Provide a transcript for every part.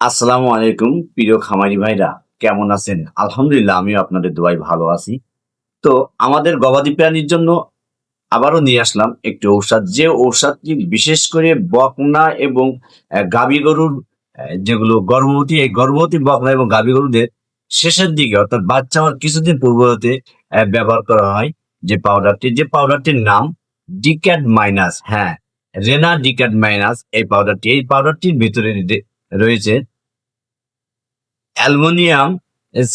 আসসালামু আলাইকুম, প্রিয় খামারি ভাইরা, কেমন আছেন? আলহামদুলিল্লাহ, আমিও আপনাদের দোয়াই ভালো আছি। তো আমাদের গবাদি প্রাণীর জন্য আবারও নিয়ে আসলাম একটি ঔষধ। যে ঔষধটি বিশেষ করে বকনা এবং গাভী গরুর যেগুলো গর্ভবতী, এই গর্ভবতী বকনা এবং গাভী গরুদের শেষের দিকে, অর্থাৎ বাচ্চা হওয়ার কিছুদিন পূর্বতে ব্যবহার করা হয় যে পাউডারটি যে পাউডারটির নাম ডিক্যাড মাইনাস হ্যাঁ রেনা ডিক্যাড মাইনাস এই পাউডারটি এই পাউডারটির ভিতরে রয়েছে অ্যালুমিনিয়াম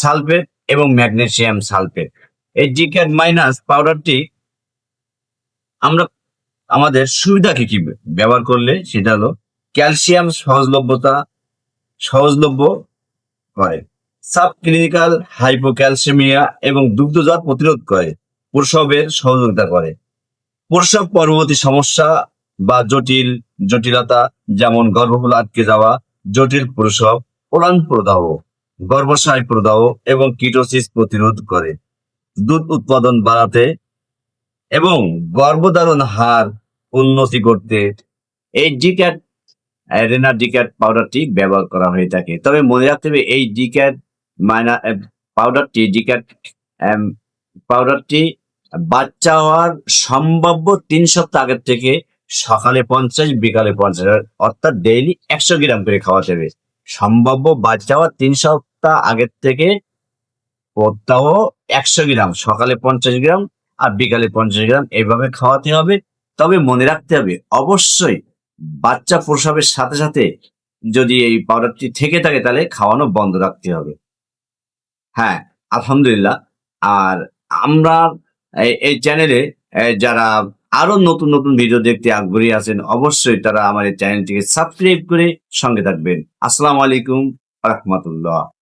সালফেট এবং ম্যাগনেসিয়াম সালফেট। এই ডিক্যাট মাইনাস পাউডারটি আমরা, আমাদের সুবিধা কি কি ব্যবহার করলে? সেটা হলো ক্যালসিয়াম সহজলভ্যতা, সহজলভ্য করে সাব ক্লিনিক্যাল হাইপোক্যালসিমিয়া এবং দুগ্ধজাত প্রতিরোধ করে, প্রসবের সহযোগিতা করে। প্রসব পরবর্তী সমস্যা বা জটিল, জটিলতা, যেমন গর্ভফুল আটকে যাওয়া জটিল প্রসব ওলান প্রদাহ, গর্ভাশয় প্রদাহ এবং কিটোসিস প্রতিরোধ করে। দুধ উৎপাদন বাড়াতে এবং গর্ভধারণ হার উন্নতি করতে এই ডিক্যাট রেনা ডিক্যাট পাউডারটি ব্যবহার করা হয়ে থাকে। তবে মনে রাখতে হবে, এই ডিক্যাট মাইনা পাউডারটি ডিক্যাট পাউডারটি বাচ্চা হওয়ার সম্ভাব্য তিন সপ্তাহ আগের থেকে সকালে পঞ্চাশ, বিকালে পঞ্চাশ, অর্থাৎ ডেইলি একশো গ্রাম করে খাওয়াতে হবে সম্ভাব্য হওয়ার তিন সপ্তাহ আগের থেকে প্রত্যাহ একশো গ্রাম, সকালে পঞ্চাশ গ্রাম আর বিকালে পঞ্চাশ গ্রাম এইভাবে খাওয়াতে হবে। তবে মনে রাখতে হবে, অবশ্যই বাচ্চা প্রসবের সাথে সাথে যদি এই পাউডারটি থেকে থাকে তাহলে খাওয়ানো বন্ধ রাখতে হবে। হ্যাঁ আলহামদুলিল্লাহ। আর আমরা এই চ্যানেলে যারা আরও নতুন নতুন ভিডিও দেখতে আগ্রহী আছেন, অবশ্যই তারা আমাদের চ্যানেলটিকে সাবস্ক্রাইব করে সঙ্গে থাকবেন। আসসালামু আলাইকুম রহমতুল্লাহ।